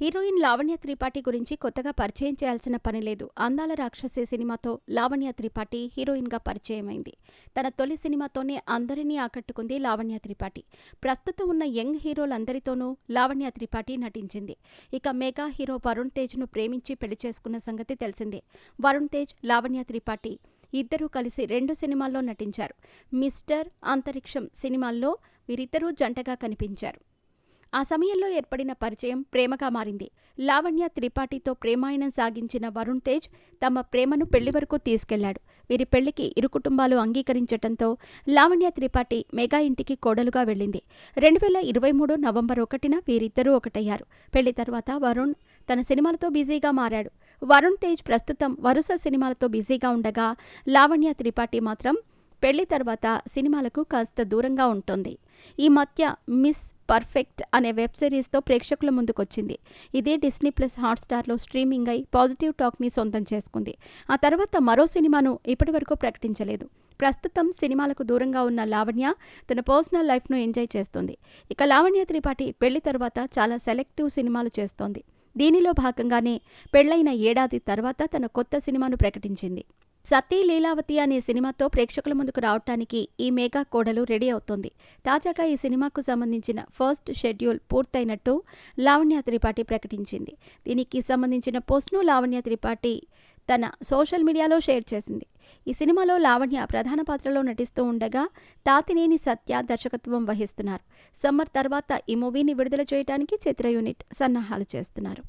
Heroine Lavanya Tripathi గురించి కొత్తగా పరిచయం చేయాల్సిన పని లేదు. అందాల రాక్షసి సినిమాతో లావణ్య త్రిపాఠి హీరోయిన్గా పరిచయమైంది. తన తొలి సినిమాతోనే అందరినీ ఆకట్టుకుంది లావణ్య త్రిపాఠి. ప్రస్తుతం ఉన్న యంగ్ హీరోలందరితోనూ లావణ్య త్రిపాఠి నటించింది. ఇక మెగా హీరో వరుణ్ తేజ్ను ప్రేమించి పెళ్ళి చేసుకున్న సంగతి తెలిసిందే. వరుణ్ తేజ్ లావణ్య త్రిపాఠి ఇద్దరూ కలిసి రెండు సినిమాల్లో నటించారు. మిస్టర్ అంతరిక్షం సినిమాల్లో వీరిద్దరూ జంటగా కనిపించారు. ఆ సమయంలో ఏర్పడిన పరిచయం ప్రేమగా మారింది. లావణ్య త్రిపాఠితో ప్రేమాయణం సాగించిన వరుణ్ తేజ్ తమ ప్రేమను పెళ్ళి వరకు తీసుకెళ్ళాడు. వీరి పెళ్ళికి ఇరు కుటుంబాలు అంగీకరించటంతో లావణ్య త్రిపాఠి మెగా ఇంటికి కోడలుగా వెళ్ళింది. రెండు వేల ఇరవై మూడు నవంబర్ ఒకటిన వీరిద్దరూ ఒకటయ్యారు. పెళ్ళి తర్వాత వరుణ్ తన సినిమాలతో బిజీగా మారాడు. వరుణ్ తేజ్ ప్రస్తుతం వరుస సినిమాలతో బిజీగా ఉండగా లావణ్య త్రిపాఠి మాత్రం పెళ్ళి తర్వాత సినిమాలకు కాస్త దూరంగా ఉంటుంది. ఈ మధ్య మిస్ పర్ఫెక్ట్ అనే వెబ్ సిరీస్తో ప్రేక్షకుల ముందుకొచ్చింది. ఇదే డిస్నీ ప్లస్ హాట్స్టార్లో స్ట్రీమింగ్ అయి పాజిటివ్ టాక్ని సొంతం చేసుకుంది. ఆ తర్వాత మరో సినిమాను ఇప్పటివరకు ప్రకటించలేదు. ప్రస్తుతం సినిమాలకు దూరంగా ఉన్న లావణ్య తన పర్సనల్ లైఫ్ను ఎంజాయ్ చేస్తుంది. ఇక లావణ్య త్రిపాఠి పెళ్ళి తర్వాత చాలా సెలెక్టివ్ సినిమాలు చేస్తోంది. దీనిలో భాగంగానే పెళ్ళైన ఏడాది తర్వాత తన కొత్త సినిమాను ప్రకటించింది. సతీ లీలావతి అనే సినిమాతో ప్రేక్షకుల ముందుకు రావటానికి ఈ మేఘా కోడలు రెడీ అవుతోంది. తాజాగా ఈ సినిమాకు సంబంధించిన ఫస్ట్ షెడ్యూల్ పూర్తయినట్టు లావణ్య త్రిపాఠి ప్రకటించింది. దీనికి సంబంధించిన పోస్ట్ను లావణ్య త్రిపాఠి తన సోషల్ మీడియాలో షేర్ చేసింది. ఈ సినిమాలో లావణ్య ప్రధాన పాత్రలో నటిస్తూ ఉండగా తాతినేని సత్య దర్శకత్వం వహిస్తున్నారు. సమ్మర్ తర్వాత ఈ మూవీని విడుదల చేయడానికి చిత్ర యూనిట్ సన్నాహాలు చేస్తున్నారు.